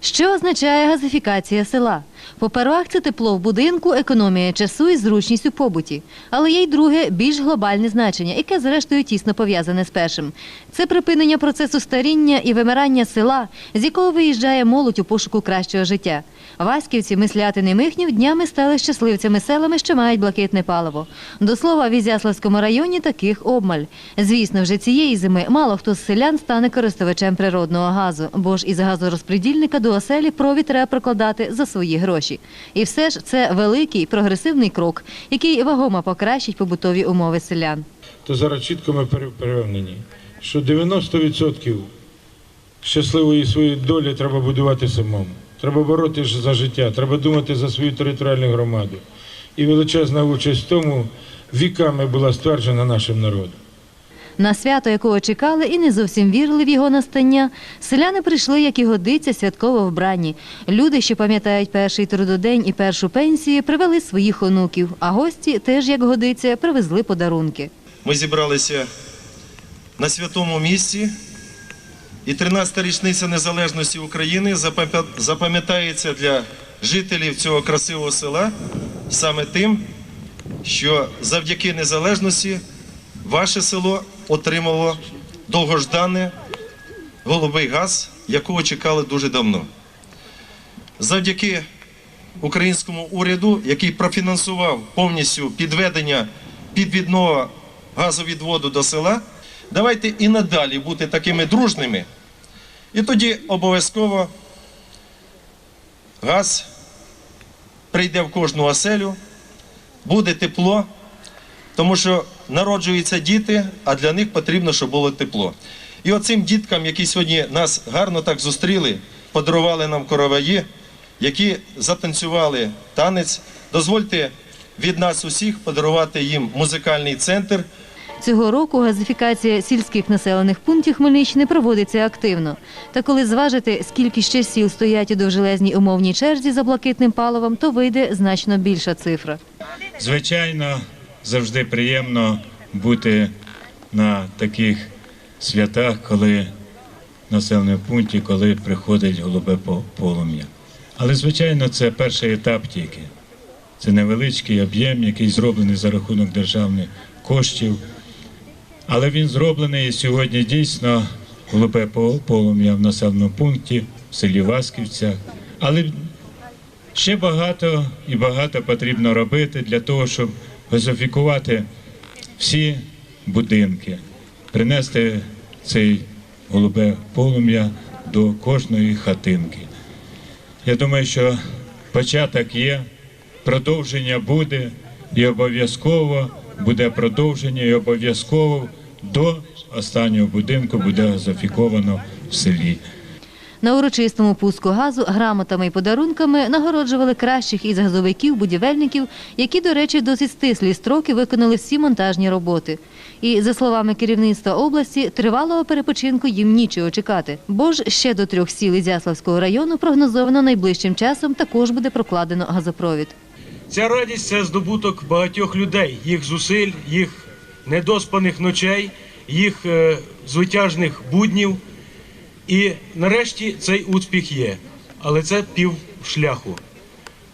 Що означає газифікація села? Попервах це тепло в будинку, економія часу і зручність у побуті. Але є й друге, більш глобальне значення, яке зрештою тісно пов'язане з першим. Це припинення процесу старіння і вимирання села, з якого виїжджає молодь у пошуку кращого життя. Васьківці, Мислятин і Михнів днями стали щасливцями селами, що мають блакитне паливо. До слова, в Ізяславському районі таких обмаль. Звісно, вже цієї зими мало хто з селян стане користувачем природного газу, бо ж із газорозпредільника до оселі провід треба прокладати за свої гроші. І все ж це великий прогресивний крок, який вагомо покращить побутові умови селян. то зараз чітко ми пере- що 90% щасливої своєї долі треба будувати самому. Треба боротися за життя, треба думати за свою територіальну громаду. І величезна участь в тому віками була стверджена нашим народом. На свято, якого чекали і не зовсім вірили в його настання, селяни прийшли, як і годиться, святково вбранні. Люди, що пам'ятають перший трудодень і першу пенсію, привели своїх онуків, а гості теж, як годиться, привезли подарунки. Ми зібралися на святому місці, і 13-та річниця незалежності України запам'ятається для жителів цього красивого села саме тим, що завдяки незалежності ваше село отримало довгожданий голубий газ, якого чекали дуже давно. Завдяки українському уряду, який профінансував повністю підведення підвідного газовідводу до села, давайте і надалі бути такими дружними. І тоді обов'язково газ прийде в кожну оселю, буде тепло, тому що народжуються діти, а для них потрібно, щоб було тепло. І оцим діткам, які сьогодні нас гарно так зустріли, подарували нам короваї, які затанцювали танець, дозвольте від нас усіх подарувати їм музикальний центр. Цього року газифікація сільських населених пунктів Хмельниччини проводиться активно. Та коли зважити, скільки ще сіл стоять у довжелезній умовній черзі за блакитним паливом, то вийде значно більша цифра. Звичайно, завжди приємно бути на таких святах, коли в населеному пункті, коли приходить голубе полум'я. Але, звичайно, це перший етап тільки. Це невеличкий об'єм, який зроблений за рахунок державних коштів. Але він зроблений і сьогодні дійсно голубе полум'я в населеному пункті, в селі Васківцях. Але Ще багато і багато потрібно робити для того, щоб газифікувати всі будинки, принести цей голубе полум'я до кожної хатинки. Я думаю, що початок є, продовження буде, і обов'язково буде продовження, і обов'язково до останнього будинку буде газифіковано в селі. На урочистому пуску газу грамотами і подарунками нагороджували кращих із газовиків, будівельників, які, до речі, в досить стислі строки виконали всі монтажні роботи. І, за словами керівництва області, тривалого перепочинку їм нічого чекати, бо ж ще до трьох сіл Ізяславського району прогнозовано найближчим часом також буде прокладено газопровід. Ця радість це здобуток багатьох людей, їх зусиль, їх недоспаних ночей, їх е, звитяжних буднів. І нарешті цей успіх є. Але це пів шляху.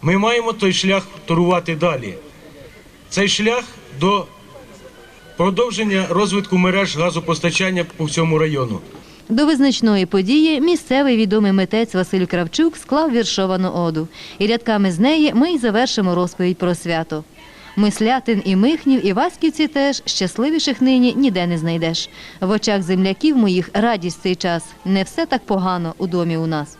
Ми маємо той шлях торувати далі. Цей шлях до продовження розвитку мереж газопостачання по всьому району. До визначної події місцевий відомий митець Василь Кравчук склав віршовану оду. І рядками з неї ми й завершимо розповідь про свято. Мислятин і Михнів, і Васьківці теж щасливіших нині ніде не знайдеш. В очах земляків моїх радість цей час. Не все так погано у домі у нас.